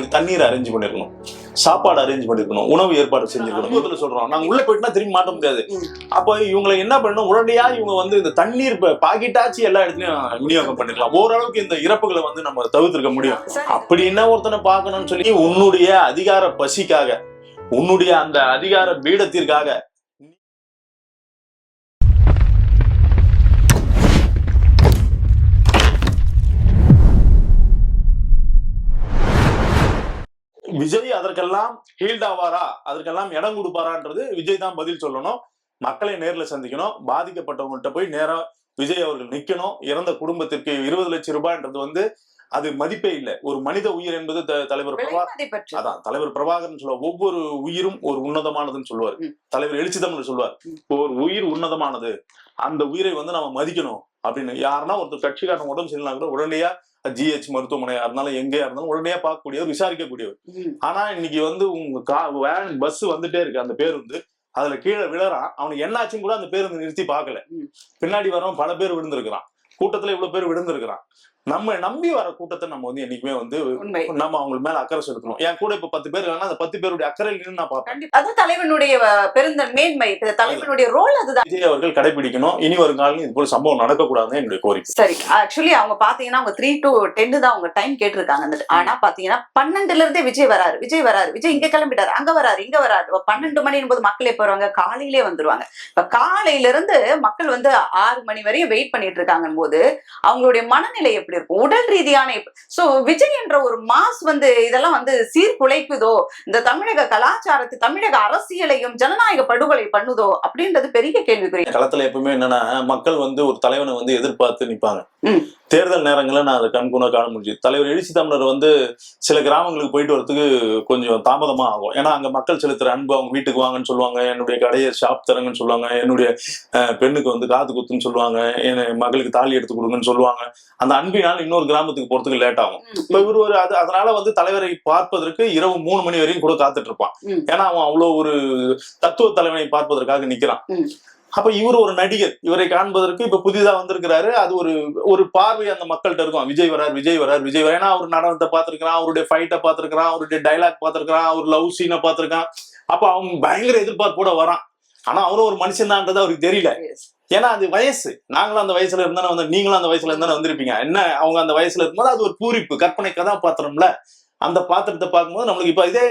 அவங்களுக்கு தண்ணீர் அரேஞ்ச் பண்ணிருக்கணும். சாப்பாடு அரேஞ்ச் பண்ணிருக்கணும். உணவு ஏற்பாடு செஞ்சிருக்கணும். இதுல சொல்றோம். நாங்க உள்ள போயிட்டுனா திரும்பி மாட்ட முடியாது. அப்ப இவங்களை என்ன பண்ணணும்? உடனடியா இவங்க வந்து இந்த தண்ணீர் பாக்கெட்டாச்சு எல்லா இடத்துலயும் விநியோகம் பண்ணிருக்கலாம். ஓரளவுக்கு இந்த இறப்புகளை வந்து நம்ம தவிர்த்திருக்க முடியும். அப்படி என்ன ஒருத்தனை பார்க்கணும்னு சொல்லி உன்னுடைய அதிகார பசிக்காக உன்னுடைய அந்த அதிகார பீடத்திற்காக விஜய் அதற்கெல்லாம் ஹீல்ட் ஆவாரா அதற்கெல்லாம் இடம் கொடுப்பாரான்றது விஜய் தான் பதில் சொல்லணும். மக்களை நேர்ல சந்திக்கணும். பாதிக்கப்பட்டவங்கள்ட்ட போய் நேரா விஜய் அவர்கள் நிக்கணும். இறந்த குடும்பத்திற்கு இருபது லட்சம் ரூபாய்ன்றது வந்து அது மதிப்பே இல்லை. ஒரு மனித உயிர் என்பது தலைவர் பிரபா. அதான் தலைவர் பிரபாகரன் சொல்லுவார் ஒவ்வொரு உயிரும் ஒரு உன்னதமானதுன்னு சொல்லுவார். தலைவர் எழுச்சி தமிழ் சொல்லுவார். ஒரு உயிர் உன்னதமானது. அந்த உயிரை வந்து நம்ம மதிக்கணும் அப்படின்னு. யாருன்னா ஒருத்தர் கட்சிக்காரன் உடம்பு சரியில்லைனா கூட உடனடியா ஜிஹெச் மருத்துவமனையா இருந்தாலும் எங்கேயா இருந்தாலும் உடனடியா பார்க்கக்கூடியவர் விசாரிக்கக்கூடியவர். ஆனா இன்னைக்கு வந்து உங்க கா வேன் பஸ் வந்துட்டே இருக்கு அந்த பேருந்து. அதுல கீழே விழறான். அவனுக்கு என்னாச்சுன்னு கூட அந்த பேருந்து நிறுத்தி பார்க்கல. பின்னாடி வரவன் பல பேர் விழுந்திருக்கிறான். கூட்டத்துல இவ்வளவு பேர் விழுந்திருக்கிறான். நம்ம நம்பி வர கூட்டத்தை நம்ம வந்து என்னைக்குமே வந்து நம்ம அவங்க மேல அக்கறை செலுத்தணும். என் கூட இப்ப பத்து பேர் இருக்காங்கன்னா அந்த பத்து பேருடைய அக்கறையில் நின்று நான் பார்ப்பேன். அதான் தலைவனுடைய அஹ், பெருந்த மேன்மை. தலைவனுடைய ரோல் அதுதான். விஜய் அவர்கள் கடைபிடிக்கணும். இனி வரும் காலம் இது போல சம்பவம் நடக்கக்கூடாதுன்னு என்னுடைய கோரிக்கை. சரி. ஆக்சுவலி அவங்க பாத்தீங்கன்னா அவங்க த்ரீ டு டென்னு தான் அவங்க டைம் கேட்டிருக்காங்க. ஆனா பாத்தீங்கன்னா பன்னெண்டுல இருந்தே விஜய் வராரு. விஜய் வராரு. விஜய் இங்க கிளம்பிட்டாரு. அங்க வராரு. இங்க வராரு. பன்னெண்டு மணி போது மக்கள் எப்ப வருவாங்க காலையிலே வந்துருவாங்க. இப்ப காலையில இருந்து மக்கள் வந்து ஆறு மணி வரையும் வெயிட் பண்ணிட்டு இருக்காங்க போது அவங்களுடைய மனநிலை எப்படி இருக்கும். உடல் ரீதியான சோ விஜய் என்ற ஒரு மாஸ் வந்து இதெல்லாம் வந்து சீர்குலைக்குதோ இந்த தமிழக கலாச்சாரத்தை தமிழக அரசியலையும் ஜனநாயக படுகொலை பண்ணுதோ அப்படின்றது பெரிய கேள்விக்குறி. களத்துல எப்பவுமே என்னன்னா மக்கள் வந்து ஒரு தலைவனை வந்து எதிர்பார்த்து நிப்பாங்க. தேர்தல் நேரங்களில் நான் அதை கண்கூட காண முடிஞ்சு தலைவர் எழுச்சி தமிழர் வந்து சில கிராமங்களுக்கு போயிட்டு வரதுக்கு கொஞ்சம் தாமதமா ஆகும். ஏன்னா அங்க மக்கள் செலுத்துற அன்பு அவங்க வீட்டுக்கு வாங்கன்னு சொல்லுவாங்க என்னுடைய கடையை ஷாப் தரங்கன்னு சொல்லுவாங்க என்னுடைய அஹ், பெண்ணுக்கு வந்து காது குத்துன்னு சொல்லுவாங்க என் மகளுக்கு தாலி எடுத்து கொடுங்கன்னு சொல்லுவாங்க. அந்த அன்பினால் இன்னொரு கிராமத்துக்கு போறதுக்கு லேட் ஆகும். இப்ப இவர் ஒரு அது அதனால வந்து தலைவரை பார்ப்பதற்கு இரவு மூணு மணி வரையும் கூட காத்துட்டு இருப்பான். ஏன்னா அவன் அவ்வளவு ஒரு தத்துவ தலைவனை பார்ப்பதற்காக நிக்கிறான். ம். அப்ப இவர் ஒரு நடிகர். இவரை காண்பதற்கு இப்ப புதிதா வந்திருக்கிறாரு. அது ஒரு ஒரு பார்வை அந்த மக்கள்கிட்ட இருக்கும். விஜய் வரார் விஜய் வரார் விஜய் வரார். ஏன்னா அவர் நடனத்தை பார்த்திருக்கிறான் அவருடைய ஃபைட்டை பார்த்திருக்கிறான் அவருடைய டைலாக் பார்த்திருக்கிறான் அவர் லவ் சீனை பார்த்திருக்கான். அப்ப அவன் பயங்கர எதிர்பார்ப்போட வரான். ஆனா அவரும் ஒரு மனுஷன் தான்ன்றது அவருக்கு தெரியல. ஏன்னா அது வயசு. நாங்களும் அந்த வயசுல இருந்தானே வந்து நீங்களும் அந்த வயசுல இருந்தானே வந்திருப்பீங்க. என்ன? அவங்க அந்த வயசுல இருக்கும்போது அது ஒரு பூரிப்பு கற்பனை கதாபாத்திரம்ல. அந்த பாத்திரத்தை பார்க்கும்போது நம்மளுக்கு இப்ப இதே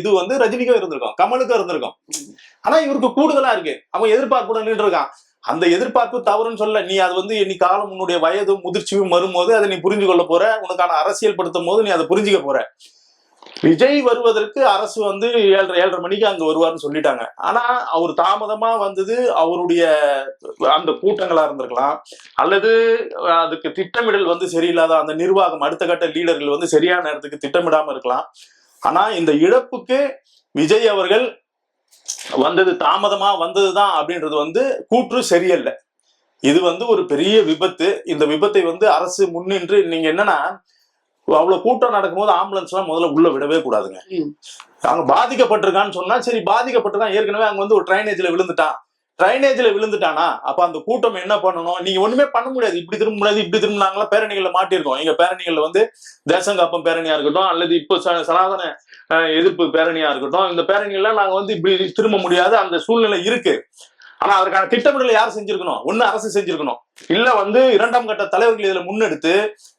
இது வந்து ரஜினிக்கும் இருந்திருக்கும் கமலுக்கும் இருந்திருக்கும். ஆனா இவருக்கு கூடுதலா இருக்கு. அவன் எதிர்பார்ப்புட நின்று இருக்கான் அந்த எதிர்பார்ப்பு தவறுன்னு சொல்ல நீ அது வந்து நீ காலம் உன்னுடைய வயதும் முதிர்ச்சியும் வரும்போது அதை நீ புரிஞ்சு கொள்ள போற. உனக்கான அரசியல் படுத்தும் போது நீ அதை புரிஞ்சுக்க போற. விஜய் வருவதற்கு அரசு வந்து ஏழரை ஏழரை மணிக்கு அங்க வருவார்னு சொல்லிட்டாங்க. ஆனா அவர் தாமதமா வந்தது அவருடைய அந்த கூட்டங்களா இருந்திருக்கலாம். அல்லது அதுக்கு திட்டமிடல் வந்து சரியில்லாத அந்த நிர்வாகம் அடுத்த கட்ட லீடர்கள் வந்து சரியான நேரத்துக்கு திட்டமிடாம இருக்கலாம். ஆனா இந்த இழப்புக்கு விஜய் அவர்கள் வந்தது தாமதமா வந்ததுதான் அப்படின்றது வந்து கூற்று சரியல்ல. இது வந்து ஒரு பெரிய விபத்து. இந்த விபத்தை வந்து அரசு முன்னின்று நீங்க என்னன்னா அவ்வளவு கூட்டம் நடக்கும்போது ஆம்புலன்ஸ் எல்லாம் முதல்ல உள்ள விடவே கூடாதுங்க. அவங்க பாதிக்கப்பட்டிருக்கான்னு சொன்னா சரி பாதிக்கப்பட்டிருக்கான் ஏற்கனவே அங்க வந்து ஒரு ட்ரைனேஜ்ல விழுந்துட்டான். ட்ரைனேஜ்ல விழுந்துட்டானா? அப்ப அந்த கூட்டம் என்ன பண்ணணும்? நீங்க ஒண்ணுமே பண்ண முடியாது. இப்படி திரும்ப முடியாது இப்படி திரும்பினாங்களா? பேரணிகள்ல மாட்டிருக்கோம் எங்க பேரணிகள்ல வந்து தேசங்காப்பம் பேரணியா இருக்கட்டும் அல்லது இப்போ சனாதன எதிர்ப்பு பேரணியா இருக்கட்டும் இந்த பேரணிகள்லாம் நாங்க வந்து இப்படி திரும்ப முடியாது. அந்த சூழ்நிலை இருக்கு. ஆனா அதற்கான திட்டமிடலை யார் செஞ்சிருக்கணும்? ஒண்ணு அரசு செஞ்சிருக்கணும். இல்ல வந்து இரண்டாம் கட்ட தலைவர்கள் இதுல முன்னெடுத்து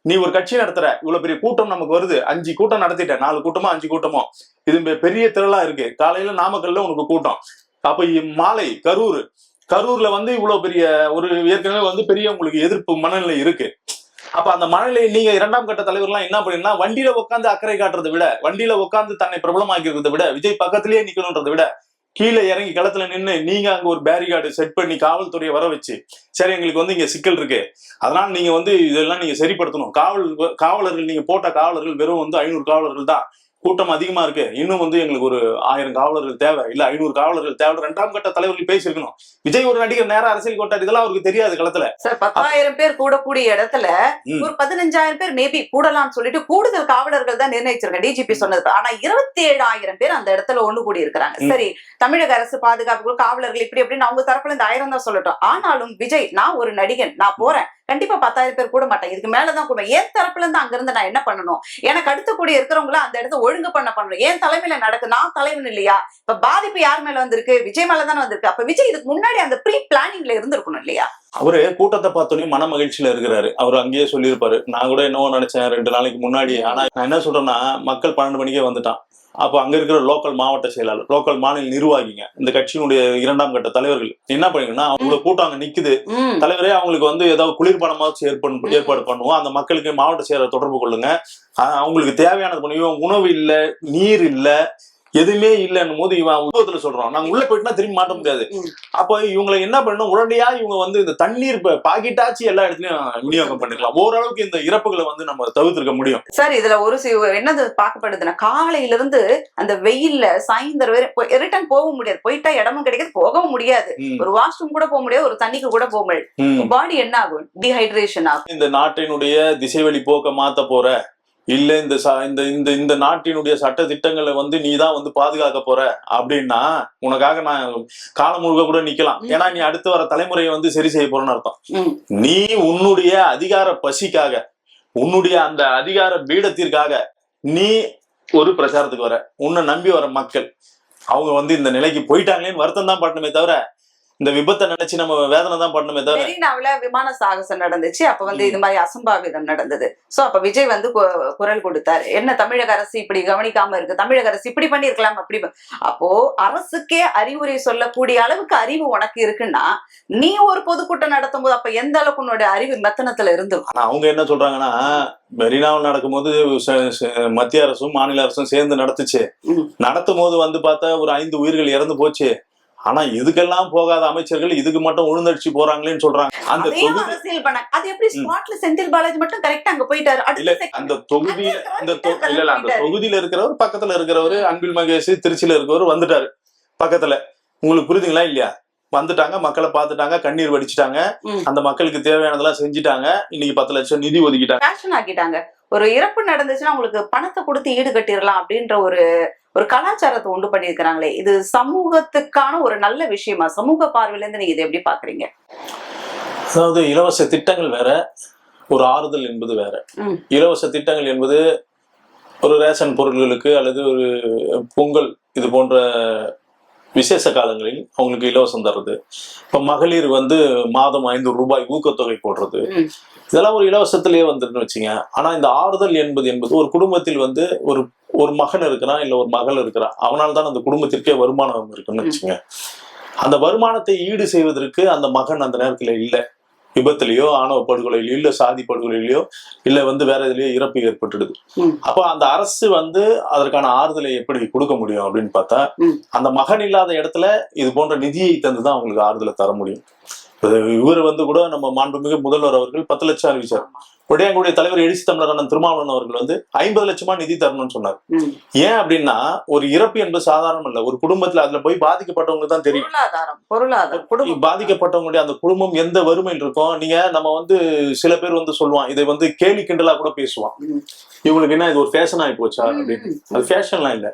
நீ ஒரு கட்சி நடத்துற இவ்வளவு பெரிய கூட்டம் நமக்கு வருது அஞ்சு கூட்டம் நடத்திட்ட நாலு கூட்டமோ அஞ்சு கூட்டமோ. இது பெரிய திரளா இருக்கு. காலையில நாமக்கல்ல உனக்கு கூட்டம். அப்ப மாலை கரூர். கரூர்ல வந்து இவ்வளவு பெரிய ஒரு ஏற்கனவே வந்து பெரிய உங்களுக்கு எதிர்ப்பு மனநிலை இருக்கு. அப்ப அந்த மனநிலை நீங்க இரண்டாம் கட்ட தலைவர்லாம் என்ன பண்ணீங்கன்னா வண்டியில உட்காந்து அக்கறை காட்டுறதை விட வண்டியில உட்காந்து தன்னை பிரபலமாக்கிறதை விட விஜய் பக்கத்திலேயே நிக்கணும்ன்றதை விட கீழே இறங்கி களத்துல நின்னு நீங்க அங்க ஒரு பேரிகார்டு செட் பண்ணி காவல்துறையை வர வச்சு சரி எங்களுக்கு வந்து இங்க சிக்கல் இருக்கு. அதனால நீங்க வந்து இதெல்லாம் நீங்க சரிப்படுத்தணும். காவல் காவலர்கள் நீங்க போட்ட காவலர்கள் வெறும் வந்து ஐநூறு காவலர்கள் தான். கூட்டம் அதிகமா இருக்கு. இன்னும் வந்து எங்களுக்கு ஒரு ஆயிரம் காவலர்கள் தேவை. இல்ல ஐநூறு காவலர்கள் தேவை. ரெண்டாம் கட்ட தலைவர்கள் பேசியிருக்கணும். விஜய் ஒரு நடிகர் நேரா அரசியல் கோட்டார். இதெல்லாம் அவருக்கு தெரியாது களத்துல. சார் பத்தாயிரம் பேர் கூடக்கூடிய இடத்துல. ஒரு பதினஞ்சாயிரம் பேர் மேபி கூடலாம்னு சொல்லிட்டு கூடுதல் காவலர்கள் தான் நிர்ணயிச்சிருக்காங்க. டிஜிபி சொன்னது ஆனா இருபத்தி ஏழாயிரம் பேர் அந்த இடத்துல ஒண்ணு கூடி இருக்கிறாங்க. சரி தமிழக அரசு பாதுகாப்பு காவலர்கள் இப்படி அப்படின்னு அவங்க தரப்புல இந்த ஆயிரம் தான் சொல்லட்டும். ஆனாலும் விஜய் நான் ஒரு நடிகன் நான் போறேன். கண்டிப்பா பத்தாயிரம் பேர் கூட மாட்டேன் இதுக்கு மேலதான் கூட. என் தரப்புல இருந்து அங்க இருந்து நான் என்ன பண்ணணும்? எனக்கு அடுத்த கூட இருக்கிறவங்கள அந்த இடத்த ஒழுங்கு பண்ண பண்ணணும். என் தலைமையில நடக்கு. நான் தலைவன் இல்லையா? இப்ப பாதிப்பு யார் மேல வந்திருக்கு? விஜய் மேல தானே வந்திருக்கு. அப்ப விஜய் இதுக்கு முன்னாடி அந்த ப்ரீ பிளானிங்ல இருந்திருக்கணும் இல்லையா? அவரு கூட்டத்தை பார்த்தோன்னே மன மகிழ்ச்சியில இருக்கிறாரு. அவர் அங்கேயே சொல்லியிருப்பாரு. நான் கூட என்னவோ நினைச்சேன் ரெண்டு நாளைக்கு முன்னாடி. ஆனா நான் என்ன சொல்றேன்னா மக்கள் பன்னெண்டு மணிக்கே வந்துட்டான். அப்போ அங்க இருக்கிற லோக்கல் மாவட்ட செயலாளர் லோக்கல் மாநில நிர்வாகிங்க இந்த கட்சியினுடைய இரண்டாம் கட்ட தலைவர்கள் என்ன பண்ணீங்கன்னா அவங்கள கூட்டம் அங்க நிக்குது. தலைவரே அவங்களுக்கு வந்து ஏதாவது குளிர்பானமாச்சும் ஏற்பாடு ஏற்பாடு பண்ணுவோம். அந்த மக்களுக்கு மாவட்ட செயலர் தொடர்பு கொள்ளுங்க. அவங்களுக்கு தேவையானது பண்ணுவோம் உணவு இல்ல நீர் இல்ல எதுவுமே இல்லைன்னும் போது இவன் உருவத்துல சொல்றான். நாங்க உள்ள போயிட்டுனா திரும்பி மாட்ட முடியாது. அப்ப இவங்களை என்ன பண்ணணும்? உடனடியா இவங்க வந்து இந்த தண்ணீர் பாக்கெட்டாச்சு எல்லா இடத்துலயும் விநியோகம் பண்ணிக்கலாம் ஓரளவுக்கு இந்த இறப்புகளை வந்து நம்ம தவிர்த்திருக்க முடியும். சார் இதுல ஒரு என்னது பார்க்கப்படுதுன்னா காலையில இருந்து அந்த வெயில்ல சாயந்தரம் வரை ரிட்டர்ன் போக முடியாது. போயிட்டா இடமும் கிடைக்காது போகவும் முடியாது. ஒரு வாஷ்ரூம் கூட போக முடியாது ஒரு தண்ணிக்கு கூட போக முடியாது. பாடி என்ன ஆகும்? டீஹைட்ரேஷன் ஆகும். இந்த நாட்டினுடைய திசைவழி போக்க மாத்த போற இல்ல இந்த ச- இந்த இந்த இந்த நாட்டினுடைய சட்ட திட்டங்களை வந்து நீ தான் வந்து பாதுகாக்க போற அப்படின்னா உனக்காக நான் காலம் முழுக்க கூட நிக்கலாம். ஏன்னா நீ அடுத்து வர தலைமுறையை வந்து சரி செய்ய போறேன்னு அர்த்தம். நீ உன்னுடைய அதிகார பசிக்காக உன்னுடைய அந்த அதிகார பீடத்திற்காக நீ ஒரு பிரச்சாரத்துக்கு வர உன்னை நம்பி வர மக்கள் அவங்க வந்து இந்த நிலைக்கு போயிட்டாங்களேன்னு வருத்தம் தான் படணுமே தவிர இந்த விபத்தை நினைச்சு நம்ம வேதனை தான் படணுமே தவிர மெரினாவுல விமான சாகசம் நடந்துச்சு. அப்ப வந்து. இது மாதிரி அசம்பாவிதம் நடந்தது. சோ அப்ப விஜய் வந்து குரல் கொடுத்தாரு. என்ன தமிழக அரசு இப்படி கவனிக்காம இருக்கு? தமிழக அரசு இப்படி பண்ணிருக்கலாம்? அப்படி அப்போ அரசுக்கே அறிவுரை சொல்லக்கூடிய அளவுக்கு அறிவு உனக்கு இருக்குன்னா நீ ஒரு பொதுக்கூட்டம் நடத்தும் போது அப்ப எந்த அளவுக்கு உன்னோட அறிவு மெத்தனத்துல இருந்திருக்கும்? அவங்க என்ன சொல்றாங்கன்னா மெரினாவில் நடக்கும்போது மத்திய அரசும் மாநில அரசும் சேர்ந்து நடத்துச்சு. நடத்தும் போது வந்து பார்த்தா ஒரு ஐந்து உயிர்கள் இறந்து போச்சு. ஆனா இதுக்கெல்லாம் போகாத அமைச்சர்கள் இதுக்கு மட்டும் உழுந்தடிச்சு போறாங்களேன்னு சொல்றாங்க. அந்த தொகுதி அது எப்படி ஸ்பாட்ல செந்தில் பாலாஜி மட்டும் கரெக்டா அங்க போயிட்டாரு? இல்ல அந்த தொகுதியில அங்க இந்த தொ- இருக்கிறவர் இல்ல இல்ல அந்த. தொகுதியில இருக்கிறவர் பக்கத்துல இருக்கிறவர் அன்பில் மகேஷ் திருச்சியில இருக்கிறவர் வந்துட்டாரு. பக்கத்துல. உங்களுக்கு புரியுதுங்களா இல்லையா? வந்துட்டாங்க மக்களை பார்த்துட்டாங்க கண்ணீர் வடிச்சிட்டாங்க. அந்த மக்களுக்கு தேவையானதெல்லாம் செஞ்சுட்டாங்க. இன்னைக்கு பத்து லட்சம் நிதி ஒதுக்கிட்டாங்க. ஆக்கிட்டாங்க. ஒரு இறப்பு நடந்துச்சுன்னா உங்களுக்கு பணத்தை கொடுத்து ஈடு கட்டிடலாம் அப்படின்ற ஒரு ஒரு கலாச்சாரத்தை உண்டு பண்ணியிருக்கிறாங்களே. இது சமூகத்துக்கான ஒரு நல்ல விஷயமா? சமூக பார்வையில இருந்து நீங்க இதை எப்படி பாக்குறீங்க அதாவது இலவச திட்டங்கள் வேற ஒரு ஆறுதல் என்பது வேற. இலவச திட்டங்கள் என்பது ஒரு ரேஷன் பொருட்களுக்கு அல்லது ஒரு பொங்கல் இது போன்ற விசேஷ காலங்களில் அவங்களுக்கு இலவசம் தர்றது. இப்ப மகளிர் வந்து மாதம் ஐநூறு ரூபாய் ஊக்கத்தொகை போடுறது. இதெல்லாம் ஒரு இலவசத்திலேயே வந்துருன்னு வச்சுங்க. ஆனா இந்த ஆறுதல் என்பது என்பது ஒரு குடும்பத்தில் வந்து ஒரு ஒரு மகன் இருக்கிறான் இல்ல ஒரு மகள் இருக்கிறான். அவனால் தான் அந்த குடும்பத்திற்கே வருமானம் இருக்குன்னு வச்சுங்க. அந்த வருமானத்தை ஈடு செய்வதற்கு அந்த மகன் அந்த நேரத்துல இல்ல. விபத்துலயோ ஆணவ படுகொலையிலயோ இல்ல சாதி படுகொலையிலயோ இல்ல வந்து வேற எதுலயோ இறப்பு ஏற்பட்டுடுது. அப்ப அந்த அரசு வந்து அதற்கான ஆறுதலை எப்படி கொடுக்க முடியும் அப்படின்னு பார்த்தா. அந்த மகன் இல்லாத இடத்துல இது போன்ற நிதியை தந்துதான் அவங்களுக்கு ஆறுதலை தர முடியும் இவர் வந்து கூட நம்ம மாண்புமிகு முதல்வர் அவர்கள் பத்து லட்சம் அறிவிச்சார் உடனே எங்களுடைய தலைவர் எழுச்சி தமிழர் அண்ணன் திருமாவளவன் அவர்கள் வந்து ஐம்பது லட்சமா நிதி தரணும்னு சொன்னார். ஏன் அப்படின்னா ஒரு இறப்பு என்பது சாதாரணம் இல்ல ஒரு குடும்பத்துல அதுல போய் பாதிக்கப்பட்டவங்க தான் தெரியும் பொருளாதாரம் பாதிக்கப்பட்டவங்களுடைய அந்த குடும்பம் எந்த வறுமையில் இருக்கும் நீங்க நம்ம வந்து சில பேர் வந்து சொல்லுவான் இதை வந்து கேலி கிண்டலா கூட பேசுவான். இவங்களுக்கு என்ன இது ஒரு ஃபேஷன் ஆகி போச்சா அப்படின்னு. அது ஃபேஷன்லாம் இல்ல.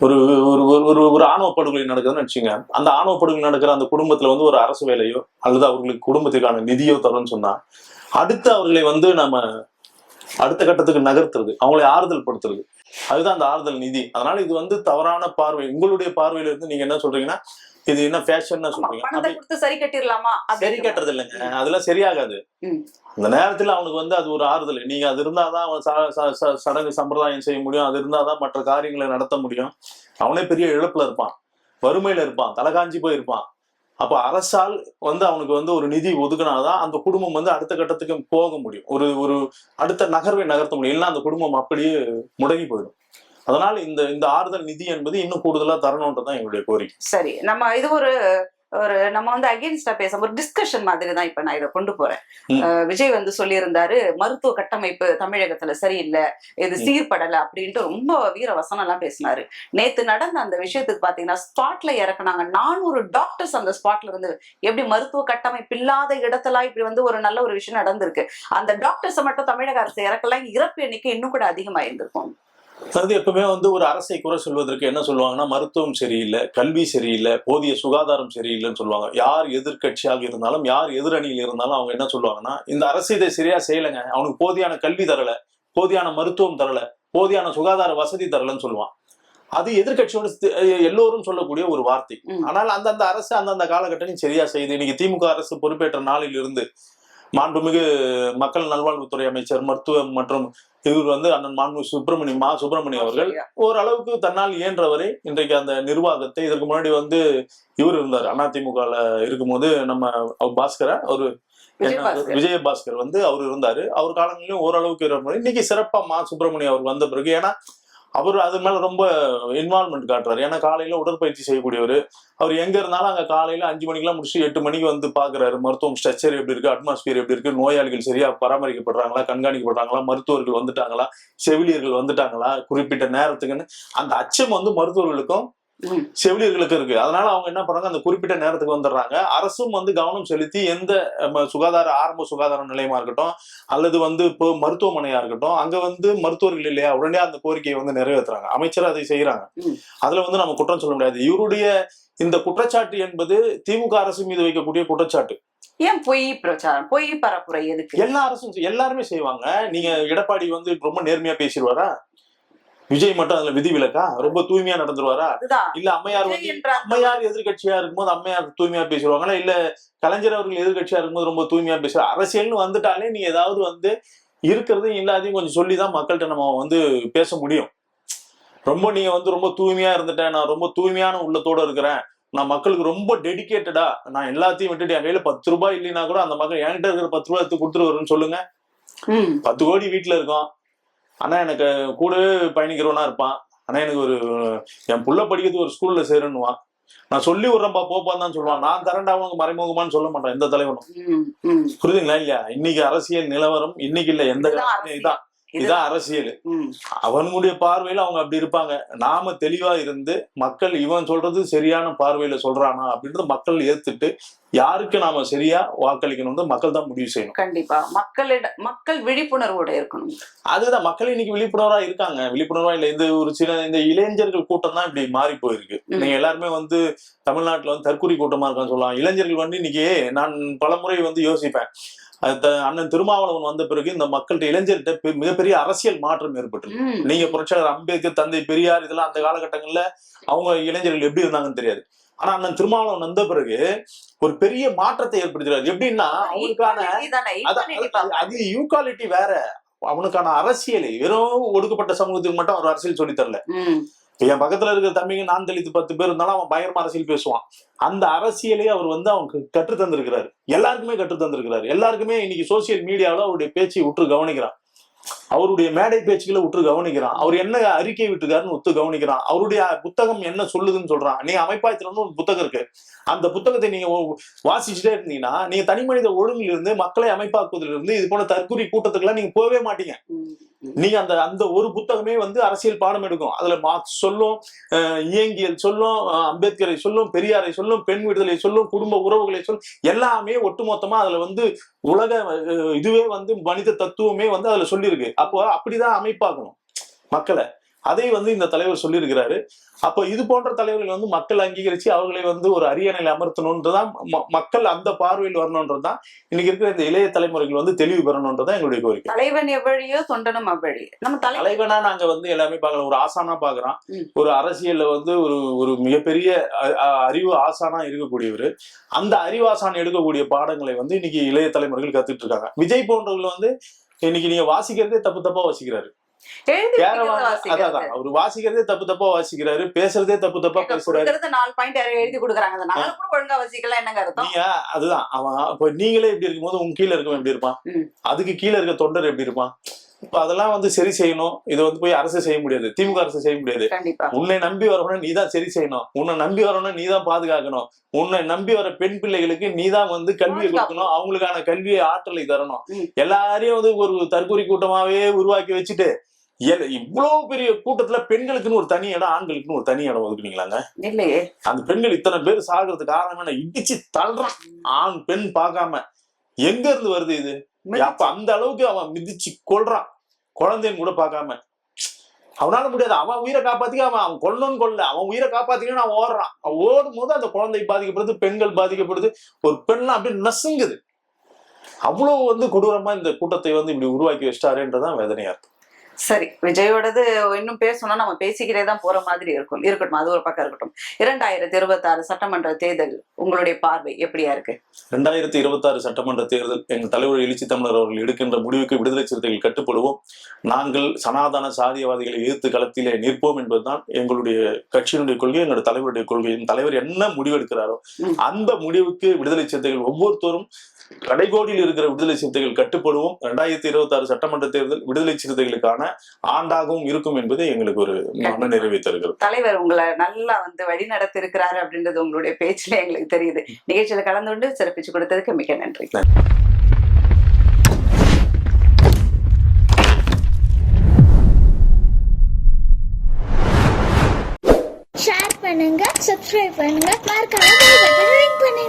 ஒரு ஒரு ஒரு- ஒரு ஆணவ படுகொலை நடக்குதுன்னு வச்சுங்க அந்த ஆணவ படுகொலை நடக்கிற அந்த குடும்பத்துல வந்து ஒரு அரசு வேலையோ அல்லது அவர்களுக்கு குடும்பத்துக்கான நிதியோ தரும்னு சொன்னா அடுத்து அவர்களை வந்து நம்ம அடுத்த கட்டத்துக்கு நகர்த்துறது அவங்களை ஆறுதல் படுத்துறது அதுதான் அந்த ஆறுதல் நிதி. அதனால இது வந்து தவறான பார்வை. உங்களுடைய பார்வையில இருந்து நீங்க என்ன சொல்றீங்கன்னா இது என்ன ஃபேஷன் சொல்றீங்க. சரி கட்டிடலாமா? சரி கட்டுறது இல்லைங்க அதெல்லாம் சரியாகாது. அந்த நேரத்துல அவனுக்கு வந்து அது ஒரு ஆறுதல். நீங்க அது இருந்தாதான் அவன் சடங்கு சம்பிரதாயம் செய்ய முடியும். அது இருந்தாதான் மற்ற காரியங்களை நடத்த முடியும். அவனே பெரிய இழப்புல இருப்பான். வறுமையில இருப்பான். தலை காஞ்சி போய் இருப்பான் அப்ப அரசால் வந்து அவனுக்கு வந்து ஒரு நிதி ஒதுக்கினாதான் அந்த குடும்பம் வந்து அடுத்த கட்டத்துக்கு போக முடியும். ஒரு ஒரு அடுத்த நகர்வை நகர்த்த முடியும். இல்லைன்னா அந்த குடும்பம் அப்படியே முடங்கி போயிடும். அதனால இந்த இந்த ஆறுதல் நிதி என்பது இன்னும் கூடுதலா தரணும்ன்றதான் எங்களுடைய கோரிக்கை. சரி நம்ம இது ஒரு ஒரு நம்ம வந்து அகேன்ஸ்டா பேச ஒரு டிஸ்கஷன் மாதிரி தான் இப்ப நான் இதை கொண்டு போறேன். விஜய் வந்து சொல்லியிருந்தாரு மருத்துவ கட்டமைப்பு தமிழகத்துல சரியில்லை இது. சீர்படல அப்படின்ட்டு ரொம்ப வீர வசனம் எல்லாம் பேசினாரு. நேத்து நடந்த அந்த விஷயத்துக்கு பாத்தீங்கன்னா ஸ்பாட்ல இறக்குனாங்க. நானூறு டாக்டர்ஸ் அந்த ஸ்பாட்ல இருந்து எப்படி மருத்துவ கட்டமைப்பு இல்லாத இடத்துல இப்படி வந்து ஒரு நல்ல ஒரு விஷயம் நடந்திருக்கு. அந்த டாக்டர்ஸை மட்டும் தமிழக அரசு இறக்கலாம் இறப்பு எண்ணிக்கை இன்னும் கூட அதிகமா இருந்திருக்கும் அதாவது எப்பவுமே வந்து ஒரு அரசை குறை சொல்வதற்கு என்ன சொல்லுவாங்கன்னா மருத்துவம் சரியில்லை கல்வி சரியில்லை போதிய சுகாதாரம் சரியில்லைன்னு சொல்லுவாங்க. யார் எதிர்க்கட்சியாக இருந்தாலும் யார் எதிரணியில் இருந்தாலும் அவங்க என்ன சொல்லுவாங்கன்னா இந்த அரசு இதை சரியா செய்யலைங்க. அவனுக்கு போதியான கல்வி தரல போதியான மருத்துவம் தரல போதியான சுகாதார வசதி தரலன்னு சொல்லுவான். அது எதிர்க்கட்சியோட ஸ்தி- எல்லோரும் சொல்லக்கூடிய ஒரு வார்த்தை. ஆனால் அந்தந்த அரசு அந்தந்த காலகட்டம் சரியா செய்யுது இன்னைக்கு திமுக அரசு பொறுப்பேற்ற நாளில் இருந்து மாண்புமிகு மக்கள் நல்வாழ்வுத்துறை அமைச்சர் மருத்துவம் மற்றும் இவர் வந்து அண்ணன் மாண்பு சுப்பிரமணியம் மா சுப்பிரமணியம் அவர்கள். ஓரளவுக்கு தன்னால் இயன்றவரை இன்றைக்கு அந்த நிர்வாகத்தை. இதற்கு முன்னாடி வந்து இவர் இருந்தார் அதிமுகல இருக்கும்போது நம்ம அவர் பாஸ்கர. ஒரு விஜயபாஸ்கர். விஜயபாஸ்கர் வந்து அவர் இருந்தாரு. அவர் காலங்களிலும் ஓரளவுக்கு இருந்த இன்னைக்கு சிறப்பா மா சுப்பிரமணியம் அவர் வந்த பிறகு ஏன்னா அவர் அது மேல ரொம்ப இன்வால்மெண்ட் காட்டுறாரு. ஏன்னா காலையில உடற்பயிற்சி செய்யக்கூடியவர். அவர் எங்க இருந்தாலும் அங்க காலையில அஞ்சு மணிக்கெல்லாம் முடிச்சு எட்டு மணிக்கு வந்து பாக்குறாரு. மருத்துவம் ஸ்ட்ரக்சர் எப்படி இருக்கு அட்மாஸ்பியர் எப்படி இருக்கு நோயாளிகள் சரியா பராமரிக்கப்படுறாங்களா கண்காணிக்கப்படுறாங்களா மருத்துவர்கள் வந்துட்டாங்களா செவிலியர்கள் வந்துட்டாங்களா குறிப்பிட்ட நேரத்துக்குன்னு அந்த அச்சம் வந்து மருத்துவர்களுக்கும் செவிலியர்களுக்கு இருக்கு. அதனால அவங்க என்ன பண்றாங்க? அந்த குறிப்பிட்ட நேரத்துக்கு வந்துடுறாங்க. அரசும் வந்து கவனம் செலுத்தி எந்த சுகாதார ஆரம்ப சுகாதார நிலையமா இருக்கட்டும் அல்லது வந்து இப்போ மருத்துவமனையா இருக்கட்டும் அங்க வந்து மருத்துவர்கள் இல்லையா? உடனே அந்த கோரிக்கையை வந்து நிறைவேற்றுறாங்க அமைச்சர் அதை செய்யறாங்க. அதுல வந்து நம்ம குற்றம் சொல்ல முடியாது. இவருடைய இந்த குற்றச்சாட்டு என்பது திமுக அரசு மீது வைக்கக்கூடிய குற்றச்சாட்டு. ஏன் பொய் பிரச்சாரம்? பொய் பரப்புரை எதுக்கு? எல்லா அரசும் எல்லாருமே செய்வாங்க. நீங்க எடப்பாடி வந்து ரொம்ப நேர்மையா பேசிடுவாரா? விஜய் மட்டும் அதுல விதிவிலக்கா? ரொம்ப தூய்மையா நடந்துருவாரா? இல்ல அம்மையார் அம்மையார் எதிர்கட்சியா இருக்கும்போது அம்மையார் தூய்மையா பேசுவாங்களா இல்ல கலைஞர் அவர்கள் எதிர்கட்சியா இருக்கும்போது ரொம்ப தூய்மையா பேசுவார்? அரசியல்னு வந்துட்டாலே நீ ஏதாவது வந்து இருக்கிறதையும் இல்லாதையும் கொஞ்சம் சொல்லி தான் மக்கள்கிட்ட நம்ம வந்து பேச முடியும். ரொம்ப நீங்க வந்து ரொம்ப தூய்மையா இருந்துட்டேன் நான் ரொம்ப தூய்மையான உள்ளத்தோட இருக்கிறேன். நான் மக்களுக்கு ரொம்ப டெடிகேட்டடா நான் எல்லாத்தையும் விட்டுட்டு என் கையில பத்து ரூபாய் இல்லைன்னா கூட அந்த மக்கள் என்கிட்ட இருக்கிற பத்து ரூபாய் எடுத்து கொடுத்துட்டு வரும்னு சொல்லுங்க. பத்து கோடி வீட்டுல இருக்கோம். ஆனா எனக்கு கூடவே பயணிக்கிறவனா இருப்பான். ஆனா எனக்கு ஒரு என் புள்ள படிக்கிறது ஒரு ஸ்கூல்ல சேருன்னுவான். நான் சொல்லி விடுறேன்ப்பா போப்பான்னு தான் சொல்லுவான். நான் தரண்டா அவங்க மறைமுகமான்னு சொல்ல மாட்டேன் எந்த தலைவனும். புரியுதுங்களா இல்லையா? இன்னைக்கு அரசியல் நிலவரம் இன்னைக்கு இல்ல எந்த. இதான் இதான் அரசியல். அவனுடைய பார்வையில அவங்க அப்படி இருப்பாங்க. நாம தெளிவா இருந்து மக்கள் இவன் சொல்றது சரியான பார்வையில சொல்றானா அப்படின்றது மக்கள் ஏத்துட்டு யாருக்கு நாம சரியா வாக்களிக்கணும் மக்கள் தான் முடிவு செய்யணும். கண்டிப்பா. மக்களிட மக்கள் விழிப்புணர்வோட இருக்கணும். அதுதான். மக்கள் இன்னைக்கு விழிப்புணர்வா இருக்காங்க. விழிப்புணர்வா இல்ல இந்த ஒரு சில இந்த இளைஞர்கள் கூட்டம் தான் இப்படி மாறி போயிருக்கு. நீங்க எல்லாருமே வந்து தமிழ்நாட்டுல வந்து தற்கொலை கூட்டமா இருக்கான்னு சொல்லலாம். இளைஞர்கள் வந்து இன்னைக்கு நான் பலமுறை வந்து யோசிப்பேன். அண்ணன் திருமாவளவன் வந்த பிறகு இந்த மக்கள்கிட்ட இளைஞர்கிட்ட மிகப்பெரிய அரசியல் மாற்றம் ஏற்பட்டு ம். நீங்க புரட்சியாளர் அம்பேத்கர் தந்தை பெரியார் இதெல்லாம் அந்த காலகட்டங்கள்ல அவங்க இளைஞர்கள் எப்படி இருந்தாங்கன்னு தெரியாது. ஆனா அண்ணன் திருமாவளவன் வந்த பிறகு ஒரு பெரிய மாற்றத்தை ஏற்படுத்துறாரு எப்படின்னா equality அது- யூகாலிட்டி வேற. அவனுக்கான அரசியலை வெறும் ஒடுக்கப்பட்ட சமூகத்துக்கு மட்டும் அவர் அரசியல் சொல்லி தரல. என் பக்கத்துல இருக்கிற தம்பிங்க நான் தெளித்து பத்து பேர் இருந்தாலும் அவன் பயங்கரமா அரசியல் பேசுவான். அந்த அரசியலே அவர் வந்து அவங்க கற்று தந்திருக்கிறாரு. எல்லாருக்குமே கற்று தந்திருக்கிறாரு. எல்லாருக்குமே இன்னைக்கு சோசியல் மீடியாவில் அவருடைய பேச்சை உற்று கவனிக்கிறான். அவருடைய மேடை பேச்சுக்களை உற்று கவனிக்கிறான். அவர் என்ன அறிக்கை விட்டுருக்காருன்னு உத்து கவனிக்கிறான். அவருடைய புத்தகம் என்ன சொல்லுதுன்னு சொல்றான். நீங்க அமைப்பாயத்திலன்னு ஒரு புத்தகம் இருக்கு. அந்த புத்தகத்தை நீங்க வாசிச்சுட்டே இருந்தீங்கன்னா நீங்க தனி மனித ஒழுங்கிலிருந்து மக்களை அமைப்பாக்குவதிலிருந்து இது போல தற்கொலை கூட்டத்துக்குலாம் நீங்க போகவே மாட்டீங்க. நீங்க அந்த அந்த ஒரு புத்தகமே வந்து அரசியல் பாடம் எடுக்கும். அதுல மார்க்ஸ் சொல்லும் இயங்கியல் சொல்லும் அம்பேத்கரை சொல்லும் பெரியாரை சொல்லும் பெண் விடுதலை சொல்லும் குடும்ப உறவுகளை சொல்லும் எல்லாமே ஒட்டுமொத்தமா அதுல வந்து உலக இதுவே வந்து மனித தத்துவமே வந்து அதுல சொல்லியிருக்கு. அப்போ அப்படிதான் அமைப்பாக்கணும் மக்களை. அதை வந்து இந்த தலைவர் சொல்லியிருக்கிறாரு. அப்போ இது போன்ற தலைவர்கள் வந்து மக்கள் அங்கீகரிச்சு அவர்களை வந்து ஒரு அரியணையில் அமர்த்தணுன்றதான் மக்கள் அந்த பார்வையில் வரணுன்றதுதான் இன்னைக்கு இருக்கிற இந்த இளைய தலைமுறைகள் வந்து தெளிவு பெறணுன்றதான் எங்களுடைய கோரிக்கை. தலைவன் எவ்வழியோ தொண்டனும் அவ்வழி. நம்ம தலைவன் நாங்க வந்து எல்லாமே பார்க்கலாம் ஒரு ஆசானா பாக்குறோம். ஒரு அரசியல்ல வந்து ஒரு ஒரு மிகப்பெரிய அறிவு ஆசானா இருக்கக்கூடியவர். அந்த அறிவு ஆசான் எடுக்கக்கூடிய பாடங்களை வந்து இன்னைக்கு இளைய தலைமுறைகள் கத்துட்டு இருக்காங்க. விஜய் போன்றவர்கள் வந்து இன்னைக்கு நீங்க வாசிக்கிறதே தப்பு தப்பா வாசிக்கிறாரு. அவர் வாசிக்கிறதே தப்பு தப்பா வாசிக்கிறாரு. பேசுறதே தப்பு தப்பா பேசுறாரு. நாலு பாயிண்ட் எழுதி கொடுக்குறாங்க. ஒழுங்கா வசிக்கலாம். என்னங்க அதுதான். அவன் இப்ப நீங்களே எப்படி இருக்கும்போது உங்க கீழ இருக்கவன் எப்படி இருப்பான். அதுக்கு கீழ இருக்க தொண்டர் எப்படி இருப்பான்? இப்ப அதெல்லாம் வந்து சரி செய்யணும். இதை வந்து போய் அரசு செய்ய முடியாது. திமுக அரசு செய்ய முடியாது. உன்னை நம்பி வரவன நீ தான் சரி செய்யணும். உன்னை நம்பி வரவன நீ தான் பாதுகாக்கணும். உன்னை நம்பி வர பெண் பிள்ளைகளுக்கு நீ தான் வந்து கல்வியை. கொடுக்கணும். அவங்களுக்கான கல்வியை ஆற்றலை தரணும். எல்லாரையும் வந்து ஒரு தற்கொலை கூட்டமாவே உருவாக்கி வச்சுட்டு இவ்வளவு பெரிய கூட்டத்துல பெண்களுக்குன்னு ஒரு தனி இடம் ஆண்களுக்குன்னு ஒரு தனி இடம் ஒதுக்குனீங்களாங்க? இல்லையே. அந்த பெண்கள் இத்தனை பேர் சாகிறதுக்கு காரணம் என்ன? இடிச்சு தள்ளுறான். ஆண் பெண் பார்க்காம. எங்க இருந்து வருது இது? அப்ப அந்த அளவுக்கு அவன் மிதிச்சு கொல்றான். குழந்தைன்னு கூட பார்க்காம. அவனால முடியாது. அவன் உயிரை காப்பாத்திக்க அவன் அவன் கொல்லணும்னு கொல்ல. அவன் உயிரை காப்பாத்திக்கணும்னு அவன் ஓடுறான். அவன் ஓடும் போது அந்த குழந்தை பாதிக்கப்படுது பெண்கள் பாதிக்கப்படுது. ஒரு பெண்லாம் அப்படியே நசுங்குது. அவ்வளவு வந்து கொடூரமா இந்த கூட்டத்தை வந்து இப்படி உருவாக்கி வச்சிட்டாருன்றதான் வேதனையா இருக்கு. சரி விஜயோடது இன்னும் பேசணும்னா நம்ம பேசிக்கிட்டே தான் போற மாதிரி இருக்கும். இருக்கட்டும் அது ஒரு பக்கம் இருக்கட்டும். இரண்டாயிரத்தி இருபத்தி ஆறு சட்டமன்ற தேர்தல் உங்களுடைய பார்வை எப்படியா இருக்கு? ரெண்டாயிரத்தி இருபத்தாறு சட்டமன்ற தேர்தல் எங்கள் தலைவர் எழுச்சி தமிழர் அவர்கள் எடுக்கின்ற முடிவுக்கு விடுதலை சிறுத்தைகள் கட்டுப்படுவோம். நாங்கள் சனாதன சாதியவாதிகளை எதிர்த்து களத்திலே நிற்போம் என்பதுதான் எங்களுடைய கட்சியினுடைய கொள்கை எங்களுடைய தலைவருடைய கொள்கை. தலைவர் என்ன முடிவெடுக்கிறாரோ ம். அந்த முடிவுக்கு விடுதலை சிறுத்தைகள் ஒவ்வொருத்தரும் கடைகோடியில் இருக்கிற விடுதலை சிறுத்தைகள் கட்டுப்படுவோம். ரெண்டாயிரத்தி இருபத்தி ஆறு சட்டமன்ற தேர்தல் விடுதலை சிறுத்தைகளுக்கான ஆண்டாகவும் இருக்கும் என்பது எங்களுக்கு ஒரு மன நிறைவை தருகிறது. தலைவர் உங்களை நல்லா வந்து வழி நடத்தி இருக்கிறாரு அப்படின்றது உங்களுடைய பேச்சுல எங்களுக்கு தெரியுது. நிகழ்ச்சியில கலந்து கொண்டு சிறப்பிச்சு கொடுத்ததுக்கு மிக்க நன்றி. ஷேர் பண்ணுங்க சப்ஸ்கிரைப் பண்ணுங்க மறக்காம பட்டனை